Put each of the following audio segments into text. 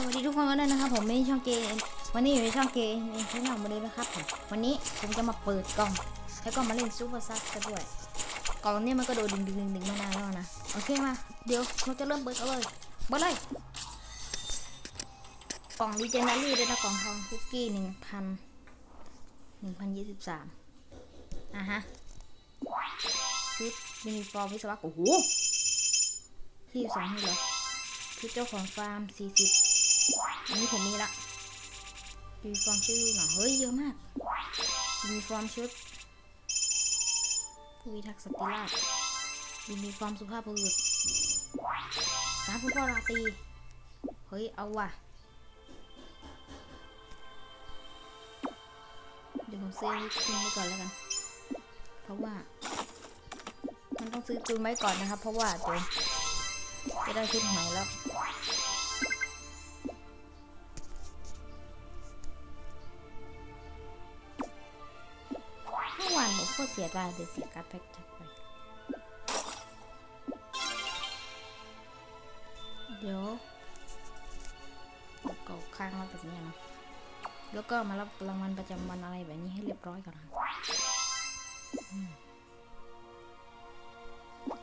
สวัสดีทุกคนกันด้วยนะครับผมไม่ช่องเกมวันนี้อยู่ในช่องเกมในช่องมาเลยนะครับผมวันนี้ผมจะมาเปิดกล่อง แล้วก็มาเล่นซูเปอร์ซัสกันด้วย กล่องนี้มันก็โดนดึงดึงดึงดึงมานานแล้วนะโอเคมาเดี๋ยวเราจะเริ่มเปิดกันเลยเปิดเลย กล่องดีเจนารี่ด้วยนะกล่องทองคุกกี้หนึ่งพันหนึ่งพันยี่สิบสามอะฮะชุดยูนิฟอร์มวิศวะโอ้โหที่สองให้เหรอคือเจ้าของฟาร์ม40 อันนี้ผมมีละยูนิฟอร์มชื่อหน่อยเฮ้ยเยอะมากยูนิฟอร์มชุดผู้พิทักษ์สติราชยูนิฟอร์มสุภาพบุรุษการดผู้พ่อราตีเฮ้ย เอาว่ะ เดี๋ยวผมซื้อตุนไว้ก่อนแล้วกัน เพราะว่า มันต้องซื้อตุนไว้ก่อนนะครับ เพราะว่าเดี๋ยวจะได้ชุดใหม่แล้ว สียดายเลยเสียการแพ็กจากไป เดี๋ยวเก่าค้างไว้แบบนี้นะแล้วก็มารับรางวัลประจำวันอะไรแบบนี้ให้เรียบร้อยก่อนนะ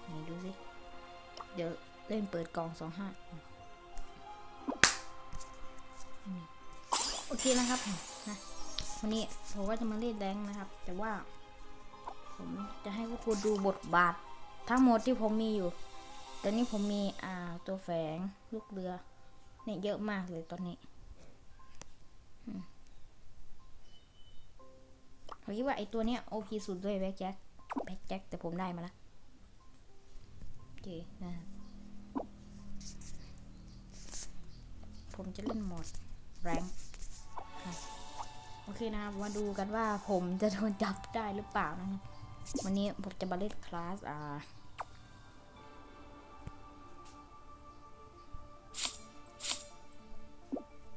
ไหนดูสิ เดี๋ยวเล่นเปิดกล่องสองห้าโอเคนะครับนะวันนี้ผมก็จะมาเล่นแดงนะครับ แต่ว่า ผมจะให้พวกคุณดูบทบาท ทั้งหมดที่ผมมีอยู่ ตอนนี้ผมมีอ่าตัวแฝงลูกเรือเนี่ยเยอะมากเลยตอนนี้อืมผมคิดว่าไอตัวเนี้ยโอพีสุดด้วยแบ็คแจ็คแบ็คแจ็คแต่ผมได้มาล้วโอเคนะผมจะเล่นโหมดแรงโอเคนะครับมาดูกันว่าผมจะโดนจับได้หรือเปล่านะครับ วันนี้ผมจะมาเล่นคลาสอ่า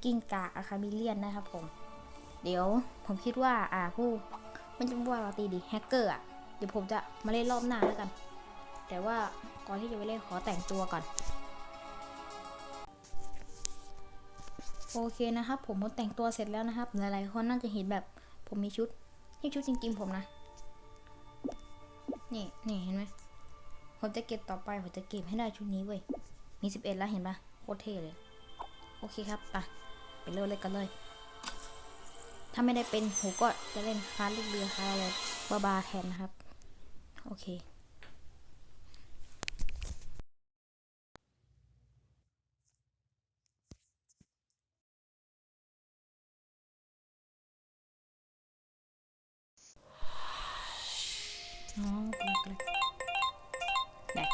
กิ้งกาอะคามิเลียนนะครับผม เดี๋ยวผมคิดว่า อ่าผู้มันจะว่าเราตีดีแฮกเกอร์อะ เดี๋ยวผมจะมาเล่นรอบหน้าแล้วกัน แต่ว่าก่อนที่จะไปเล่นขอแต่งตัวก่อน โอเคนะครับ ผมผมแต่งตัวเสร็จแล้วนะครับ หลายๆคนน่าจะเห็นแบบผมมีชุดนี่ชุดจริงๆผมนะ นี่นี่เห็นไหมผมจะเก็บต่อไปผมจะเก็บให้ได้ชุดนี้เว้ย มีสิบเอ็ดแล้วเห็นปะโคตรเท่เลย โอเคครับอะไปเริ่มเลยกันเลย ถ้าไม่ได้เป็นผมก็จะเล่นคลาสลูกเรือคลาสอะไรบาบาแทนนะครับ โอเค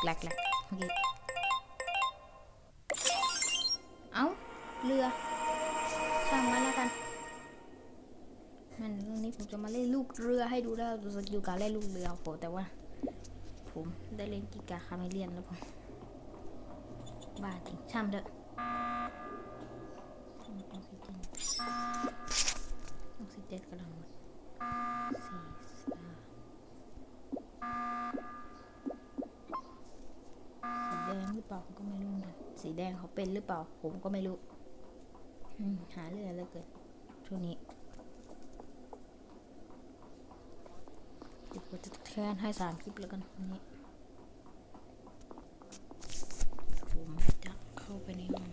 แหลกแหลกแหลกแหลกแหลกโอเคเอ้า เรือ ช่างมันแล้วกันมันเรื่องนี้ผมจะมาเล่นลูกเรือให้ดูแล้วดูสกิลการเล่นลูกเรือโหแต่ว่า ผมได้เล่นกิกาคาเมเลียนแล้วผมบ้าจริงช่างเถอะออกซิเจนออกซิเจนกำลังหมดสี่สาม สีแดงหรือเปล่าผมก็ไม่รู้นะสี แดงเขาเป็นหรือเปล่า ผมก็ไม่รู้หาเรื่องเหลยเกินช่วงนี้เดี๋ยวผมจะแค่ให้สามคลิปแล้วกันวันนี้ ผมจะเข้าไปในห้อง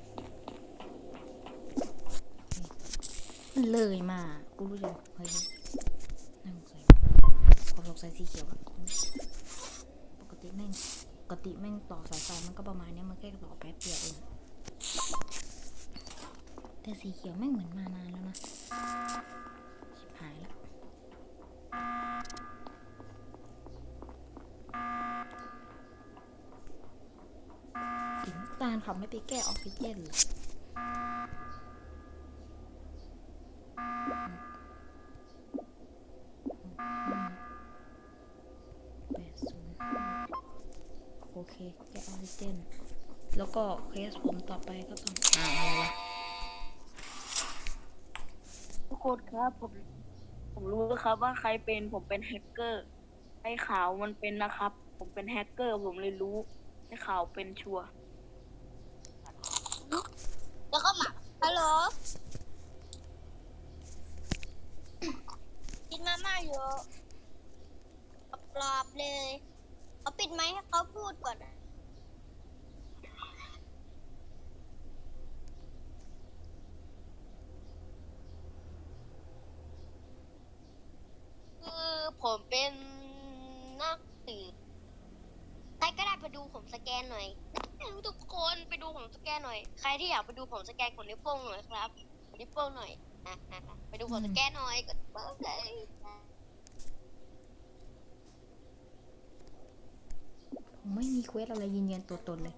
มันเลยมากูรู้จักเฮ้ยนั่งใส่ขอสงสัยสีเขียวอะปกติแม่ง กติแม่งต่อสายไฟมันก็ประมาณนี้มันแค่ต่อแป๊บเดียวเองแต่สีเขียวแม่งเหมือนมานานแล้วนะชิบหายแล้วกินตาลเขาไม่ไปแก้ออกซิเจนเลยแปดศูนย์ โอเค แกะออกซิ เจนแล้วก็เคสผมต่อไปก็ต้องอ่าอะไรวะทุกคนครับผมผมรู้ครับว่าใครเป็นผมเป็นแฮกเกอร์ไอ้ขาวมันเป็นนะครับ ผมเป็นแฮกเกอร์ผมเลยรู้ไอ้ขาวเป็นชัวร์ แล้วก็หมาฮัลโหล เหรอ กินมาม่าเยอะกรอบๆเลยเอาปิดไมค์ให้เขาพูดก่อนนะคือผมเป็นนักสืบใครก็ ไปดูผมสแกนหน่อย ทุกคนไปดูผมสแกนหน่อย ใครที่อยากไปดูผมสแกนกดนิ้วโป้งหน่อยครับกดนิ้วโป้งหน่อยอะอะอะไปดูผมสแกนหน่อยกดนิ้วโป้งเลยไม่มีเควสอะไรยืนยันตัวตนเลย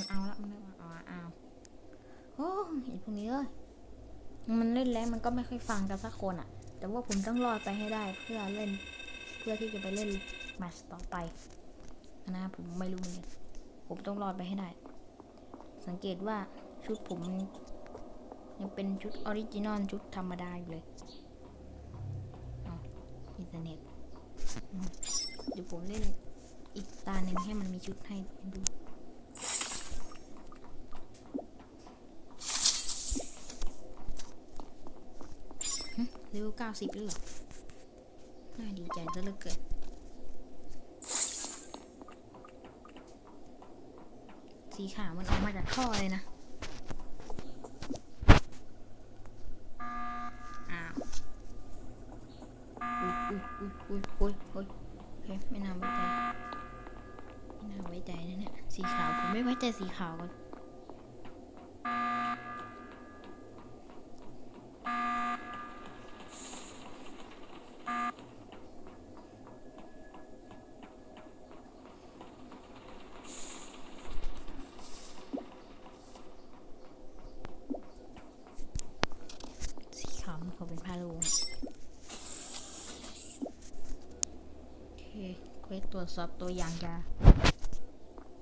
มันเอาละมันเอาละเอาเอาโอ้เห็นพวกนี้เลยมันเล่นแล้วมันก็ไม่ค่อยฟังกันสักคนอะแต่ว่าผมต้องรอดไปให้ได้เพื่อเล่น เพื่อที่จะไปเล่นแมตช์ต่อไปนะผมไม่รู้เหมือนกันผมต้องรอดไปให้ได้ สังเกตว่าชุดผมยังเป็นชุดออริจินอลชุดธรรมดาอยู่เลยอินเทอร์เน็ตเดี๋ยวผมเล่นอีกตาหนึ่งให้มันมีชุดให้ดู เก้าสิบแล้วเหรอน่าดีใจซะเหลือเกินสีขาวมันออกมาจากท่อเลยนะอ้าวอุ้ยอุ้ยอุ้ยอุ้ยอุ้ยเฮ้ยไม่น่าไว้ใจไม่น่าไว้ใจนะเนี่ยสีขาวผมไม่ไว้ใจสีขาวกัน สีขาวมันควรเป็นผ้าโลงโอเคเควสต รวจสอบตัวอย่างยา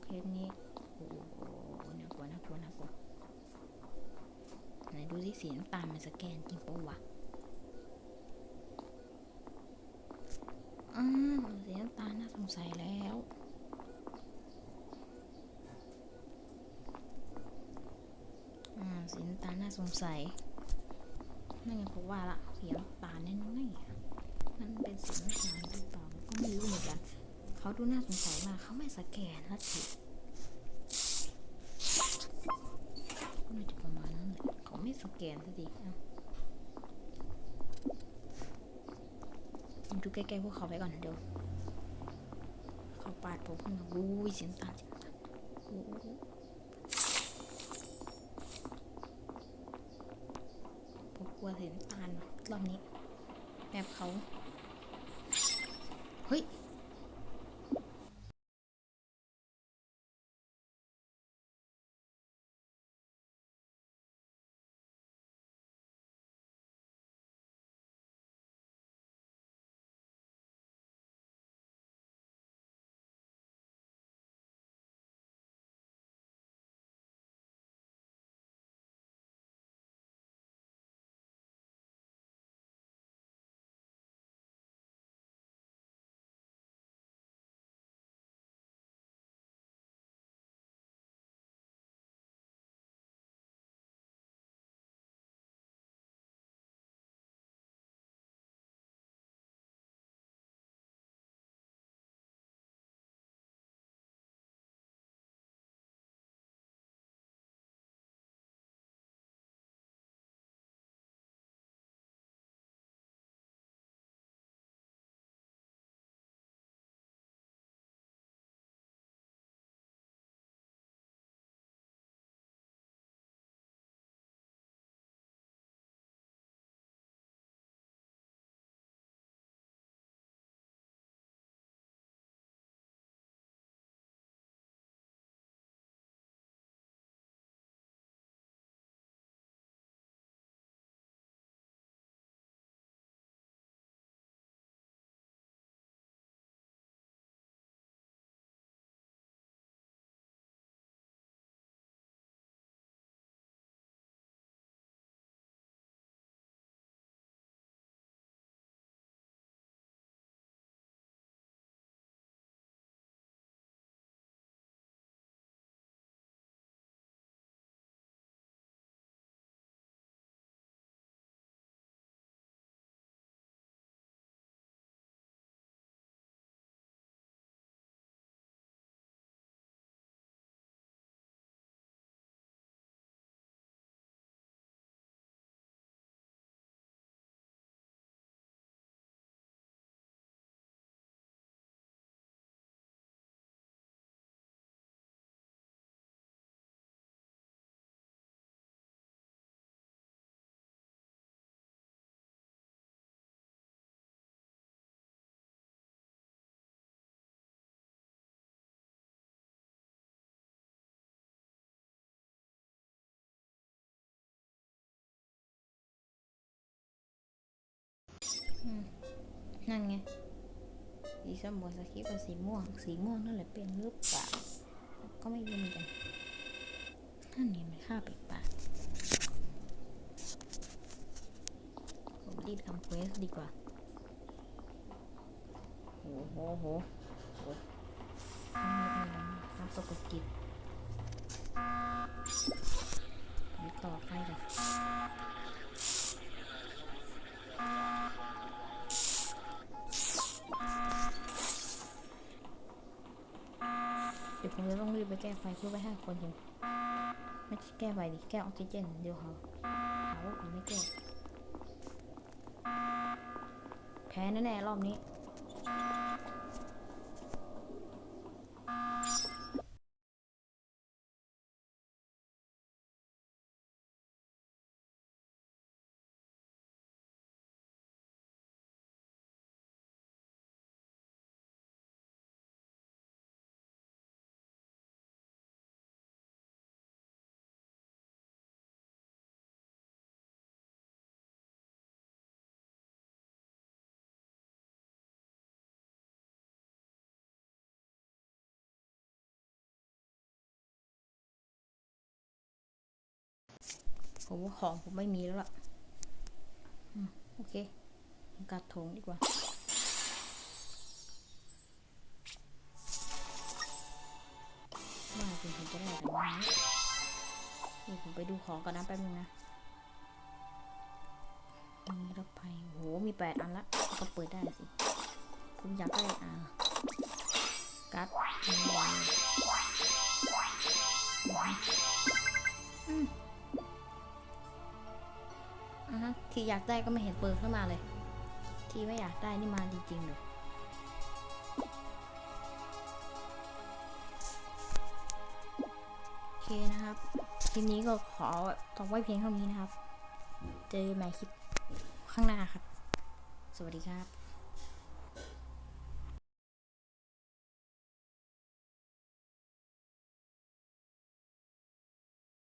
เคสนี้โอ้โหน่ากลัวน่ากลัวน่ากลัวไหนดูที่สีน้ำตาลมันสแกนจริงปะวะอ้าสีน้ำตาลน่าสงสัยแล้วอ่าสีน้ำตาลน่าสงสัยนั่นไงผมว่าละสีน้ำตาลแน่ๆนั่นเป็นสีน้ำตาลหรือเปล่าก็ไม่รู้เหมือนกัน เขาดูน่าสงสัยมากเขาไม่สแกนละทีก็น่าจะประมาณนั้นแหละเขาไม่สแกนสักทีอะผมดูใกล้ๆพวกเขาไปก่อนเดี๋ยวเขาปาดผมขึ้นมาอุ้ยสีน้ำตาลสีน้ำตาผมกลัวสีน้ำตาลรอบนี้แบบเขา เฮ้ย นั่นไงสีส้มบนสคริปต์กับสีม่วง สีม่วงนั่นแหละเป็นหรือเปล่าก็ไม่รู้เหมือนกันนั่นนี่มันค่าแปลกๆผมรีบทำเควสดีกว่าโหโหโหโหนี่นี่น้ำสกุลกิจผมต่อไปเลย เดี๋ยวผมจะต้องรีบไปแก้ไฟเพื่อไปให้คนอยู่ไม่ใช่แก้ไฟดิแก้ออกซิเจนเดี๋ยวเขาหาว่าผมไม่แก้แพ้แน่ๆรอบนี้ ผมว่าของผมไม่มีแล้วล่ะโอเคกัดถงดีกว่าว่าคุณผมจะได้แต่วันนี้นี่ผมไปดูของก่อนนะแป๊บนึงนะมีรถไฟโห มีแปดอันละ ก็เปิดได้สิ ผมอยากได้อ่าการ์ดอืม อะฮะที่อยากได้ก็ไม่เห็นเปิดขึ้นมาเลย ที่ไม่อยากได้นี่มาจริงๆเลยโอเคนะครับคลิปนี้ก็ขอตอกไว้เพียงเท่านี้นะครับ เจอกันใหม่คลิปข้างหน้าครับ สวัสดีครับ